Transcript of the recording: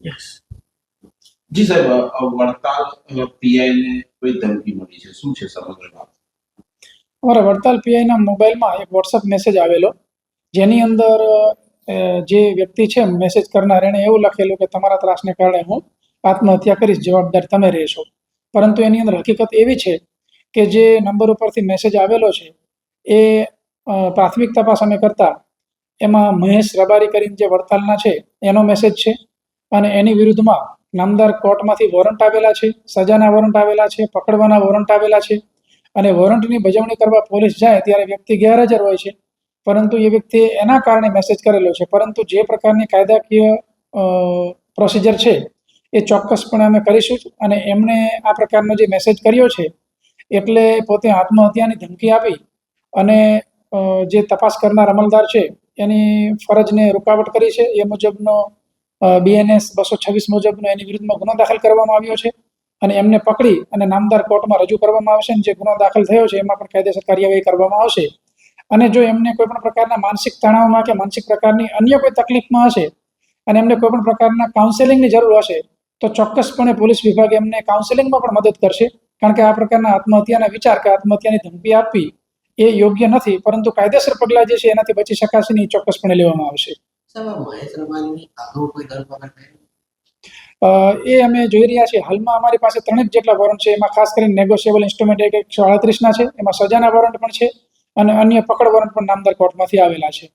Yes જી સાહેબ Vadtal PI ને કોઈ ધમકી મળી છે શું છે સમગ્ર વાત અમારા વડતાલ પીઆઈના મોબાઈલમાં એક વોટ્સઅપ મેસેજ આવેલો જેની અંદર જે વ્યક્તિ છે મેસેજ કરનાર એણે એવું લખેલું કે તમારા ત્રાસને કારણે હું આત્મહત્યા કરીશ જવાબદાર તમે રહેશો પરંતુ એની અંદર હકીકત એવી છે કે જે નંબર ઉપરથી મેસેજ આવેલો છે એ પ્રાથમિક તપાસ અમે કરતા એમાં મહેશ રબારી કરીને જે વડતાલના છે, એનો મેસેજ છે. અને એની વિરુદ્ધમાં નામદાર કોર્ટમાંથી વોરંટ આવેલા છે, સજાના વોરંટ આવેલા છે, પકડવાના વોરંટ આવેલા છે. અને વોરંટની બજવણી કરવા પોલીસ જાય ત્યારે વ્યક્તિ ગેરહાજર હોય છે. પરંતુ એ વ્યક્તિએ એના કારણે મેસેજ કરેલો છે. પરંતુ જે પ્રકારની કાયદાકીય પ્રોસિજર છે, એ ચોક્કસપણે અમે કરીશું અને એમણે આ પ્રકારનો જે મેસેજ કર્યો છે, એટલે પોતે આત્મહત્યાની ધમકી આપી અને જે તપાસ કરનાર અમલદાર છે એની ફરજને રૂકાવટ કરી છે. એ મુજબનો બીએનએસ બસો છવ્વીસ મુજબનો એની વિરુદ્ધમાં ગુનો દાખલ કરવામાં આવ્યો છે અને એમને પકડી અને નામદાર કોર્ટમાં રજૂ કરવામાં આવશે અને જે ગુનો દાખલ થયો છે એમાં પણ કાયદેસર કાર્યવાહી કરવામાં આવશે. અને જો એમને કોઈ પણ પ્રકારના માનસિક તણાવમાં કે માનસિક પ્રકારની અન્ય કોઈ તકલીફમાં હશે અને એમને કોઈ પણ પ્રકારના કાઉન્સેલિંગની જરૂર હશે, તો ચોક્કસપણે પોલીસ વિભાગ એમને કાઉન્સેલિંગમાં પણ મદદ કરશે. કારણ કે આ પ્રકારના આત્મહત્યાના વિચાર કે આત્મહત્યાની ધમકી આપવી એ યોગ્ય નથી પરંતુ કાયદેસર પગલાં જે છે એનાથી બચી શકાશે નહીં એ ચોક્કસપણે લેવામાં આવશે. એ અમે જોઈ રહ્યા છીએ. હાલમાં અમારી પાસે ત્રણેક જેટલા વોરંટ છે. એમાં ખાસ કરીને નેગોશિયેબલ ઇન્સ્ટ્રુમેન્ટ એક એકસો અડત્રીસના છે. એમાં સજાના વોરંટ પણ છે અને અન્ય પકડ વોરંટ પણ નામદાર કોર્ટમાંથી આવેલા છે.